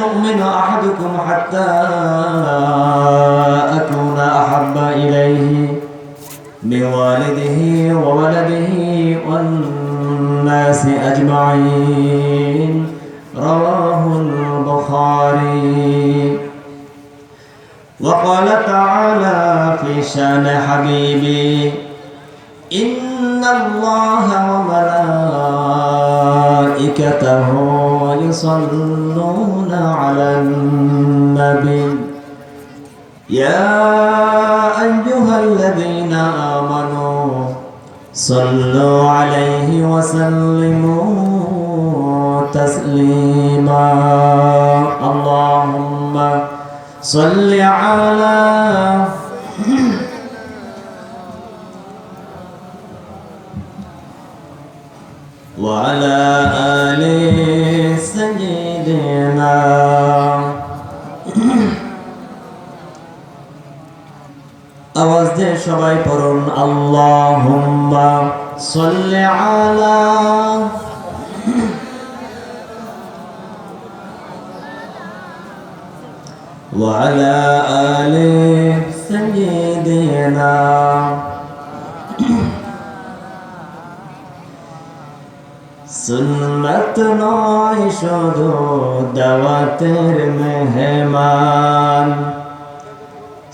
يؤمن أحدكم حتى أكون أحب إليه من والده وولده والناس أجمعين. رواه البخاري. وقال تعالى في شان حبيبي إن الله وملائكته يصلون على النبي. يا أيها الذين آمنوا صلوا عليه وسلموا تسليما. اللهم صل على وعلى آل সবাই পড়ুন আল্লাহুম্মা সাল্লি আলা وعلى آل سيدنا সুন্নত নয় শুধু দাওয়াতের মেহমান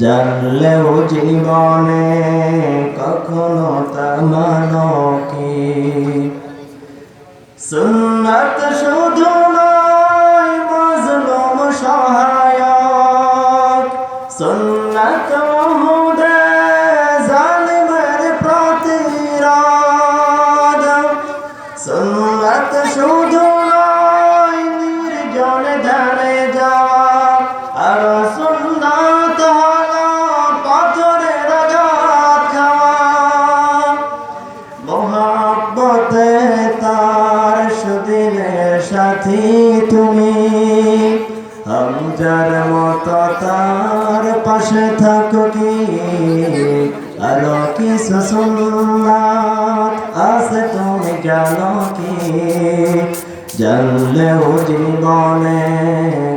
জানলেও জীবনে কখনো তা মানো কি? সুন্নত শুধু নয় মজলুম সহায়ক। সুন্নাত সাথী তুমি। হামজার মতো তার পাশে থাকো কি? আরও কিছু সুন্নাত আছে তুমি জানো কি? জানলেও জীবনে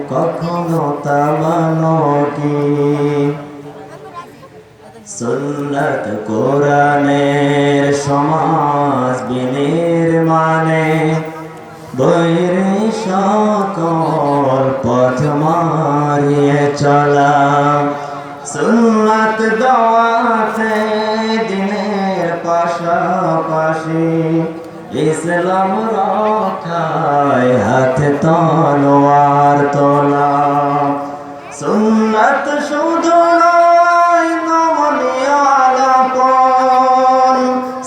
কখনো তা মানো কি? সুন্নত কোরআনের সমাজ বিনির্মাণে বৈরে সকল পথ মারিয়ে চলা সুন্নত দোয়াতে দিনের পাশাপাশি ইসলাম রক্ষায় হাতে তলোয়ার তোলা সুন্নত শুধু নয়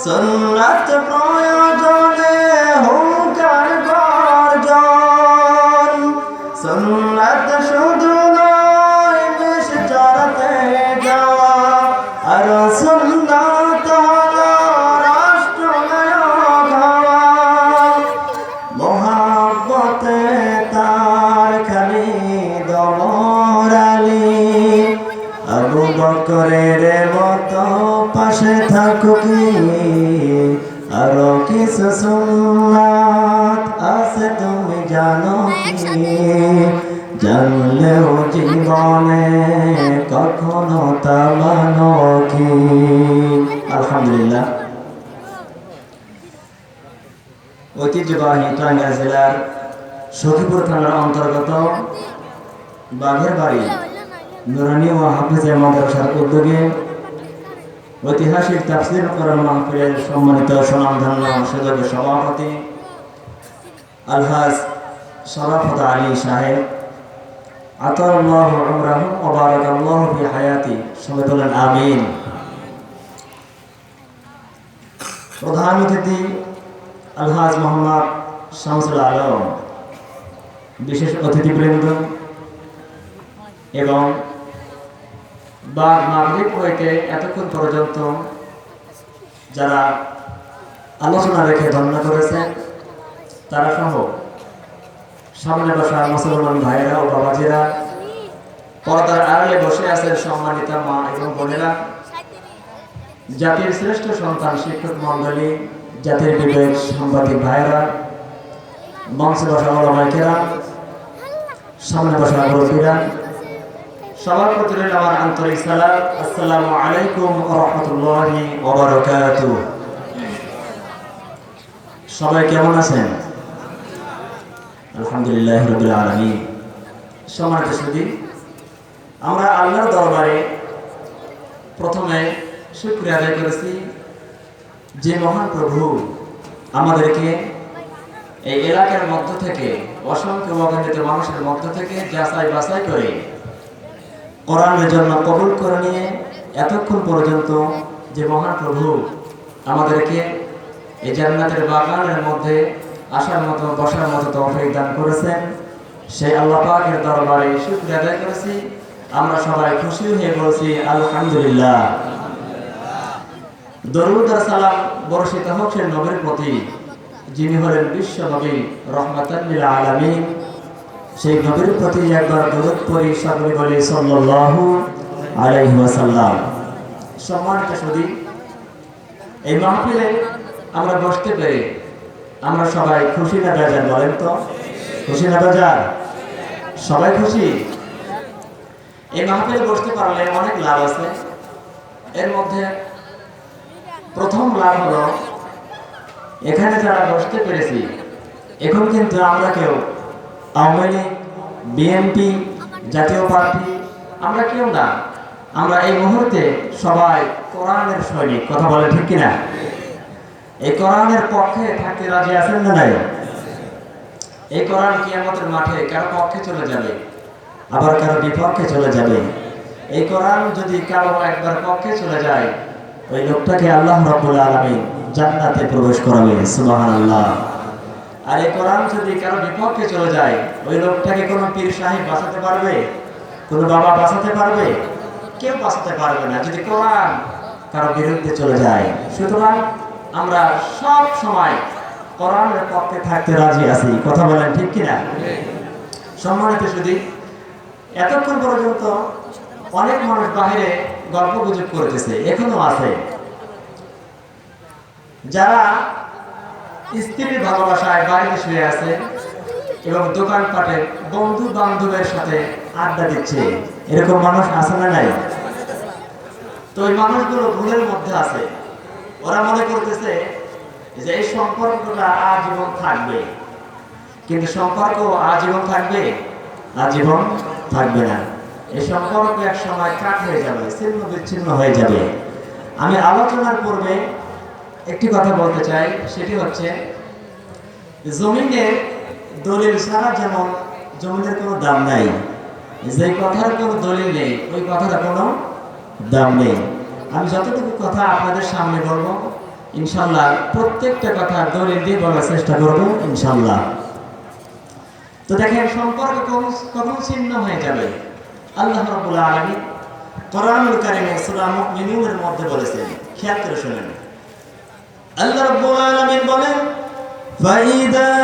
সুন্নত প্রয়োজনে বকরের মতো পাশে থাকো কি? আরও কিছু সুন্নাত আছে তুমি জানো জানলেও জীবনে কখনো তা মানো কি? আলহামদুলিল্লাহ। ঐতিহ্যবাহী টাঙ্গাইল জেলার সখীপুর থানার অন্তর্গত বাঘের বাড়ি নুরানি ও হাফিজে মাদ্রাসার উদ্যোগে ঐতিহাসিক তাফসির করার মাহফিলের সম্মানিত সুনামধন্য সুযোগ্য সভাপতি আলহাজ শরাফত আলী সাহেব আতাল্লাহ উমরাহু ওয়া বারাকাল্লাহু ফি হায়াতি, সবাই আমিন। প্রধান অতিথি আলহাজ মোহাম্মদ শামসুল আলম, বিশেষ অতিথিবৃন্দ এবং বা মাগরিব হইতে এতক্ষণ পর্যন্ত যারা আলোচনা রেখে ধন্য করেছেন তারা সহ সামনে বসা মুসলমান ভাইয়েরা ও বাবাজিরা, পর্দার আড়ালে বসে আছেন সম্মানিতা মা এবং বোনেরা, জাতির শ্রেষ্ঠ সন্তান শিক্ষক মন্ডলী জাতির বিবেক সাংবাদিক ভাইয়েরা, মঞ্চে বসা ওলামাইকেরা সামনে বসা মুরব্বীরা সবার প্রতি আমার আন্তরিক সালাম। আসসালামু আলাইকুম রাহমাতুল্লাহি ওয়া সবাই কেমন আছেন? আলহামদুলিল্লাহ রবিল আলমী সম্মানিত সুদী আমরা আল্লাহর দরবারে প্রথমে শুক্রিয়া আদায় করেছি যে মহান প্রভু আমাদেরকে এই এলাকার মধ্য থেকে, অসংখ্য মানুষের মধ্য থেকে যাচাই বাছাই করে কোরআনের জন্য কবুল করে নিয়ে এতক্ষণ পর্যন্ত যে মহান প্রভু আমাদেরকে এই জান্নাতের বাগানের মধ্যে আসার মতো, বসার মতো তৌফিক দান করেছেন। সেই আল্লাহ পাকের দরবারে শুকরিয়া আদায় করেছি। আমরা সবাই খুশি হয়ে বলছি, আলহামদুলিল্লাহ। দরুদ আর সালাম বর্ষিত হোক সেই নবীর প্রতি, যিনি হলেন বিশ্ব নবী রহমাতাল্লিল আলামিন। সেই নবীর প্রতি একবার দরুদ পড়ি সকলে বলি সাল্লাল্লাহু আলাইহি ওয়াসাল্লাম। সম্মানিত সুদী এই মাহফিলে আমরা বসতে পেরে আমরা সবাই খুশি না বেজার বলেন তো? খুশি না বেজার? সবাই খুশি? এই মাহফিলে বসতে পারলে অনেক লাভ আছে। এর মধ্যে প্রথম লাভ হলো, এখানে যারা বসতে পেরেছি, এখন কিন্তু আমরা কেউ আওয়ামী লীগ, বিএনপি, জাতীয় পার্টি, আমরা কেউ না। আমরা এই মুহূর্তে সবাই কোরআনের সৈনিক, কথা বলে ঠিক কিনা? এই কোরআনের পক্ষে থাকতে রাজি আছেন না নাই? এই কোরআন কিয়ামতের মাঠে কারও পক্ষে চলে যাবে, আবার কারও বিপক্ষে চলে যাবে। এই কোরআন যদি কারও একবার পক্ষে চলে যায়, ওই লোকটাকে আল্লাহ রাব্বুল আলামিন জান্নাতে প্রবেশ করাবে, সুবহানাল্লাহ। আর এই কোরআন যদি কারও বিপক্ষে চলে যায়, ওই লোকটাকে কোনো পীর সাহেব বাঁচাতে পারবে? কোনো বাবা বাঁচাতে পারবে? কেউ বাঁচাতে পারবে না। যদি কোরআন কারও বিরুদ্ধে চলে যায়, সুতরাং আমরা সব সময় কোরআনের পক্ষে থাকতে রাজি আছি। কথা বলেন ঠিক কিনা? সম্মানিত শুধু এতক্ষণ পর্যন্ত অনেক মানুষ বাহিরে গল্প গুজব করতেছে, এখনও আছে। যারা স্ত্রীর ভালোবাসায় বাড়িতে শুয়ে আছে এবং দোকানপাটে বন্ধু বান্ধবের সাথে আড্ডা দিচ্ছে। এরকম মানুষ আছে না নাই? তো ওই মানুষগুলো ভুলের মধ্যে আছে। ওরা মনে করতেছে যে এই সম্পর্কটা আজীবন থাকবে। কিন্তু সম্পর্ক আজীবন থাকবে? আজীবন থাকবে না। এই সম্পর্ক এক সময় কাট হয়ে যাবে, ছিন্ন বিচ্ছিন্ন হয়ে যাবে। আমি আলোচনার পূর্বে একটি কথা বলতে চাই, সেটি হচ্ছে জমিনের দলিল ছাড়া যেমন জমিনের কোনো দাম নাই যে কথার কোনো দলিল নেই, ওই কথাটা কোনো দাম নেই। আমি যতটুকু কথা আপনাদের সামনে বলব, ইনশাল্লাহ প্রত্যেকটা কথা দলিল দিয়ে বলার চেষ্টা করব, ইনশাল্লাহ। তো দেখেন, সম্পর্ক কখন ছিন্ন হয়ে যাবে? আল্লাহ রাব্বুল আলামিন কোরআনুল কারীমে সূরা মুমিনুনের মধ্যে বলেছেন খেয়াল করে শুনেন আল্লাহ রাব্বুল আলামিন বলেন ফাইদা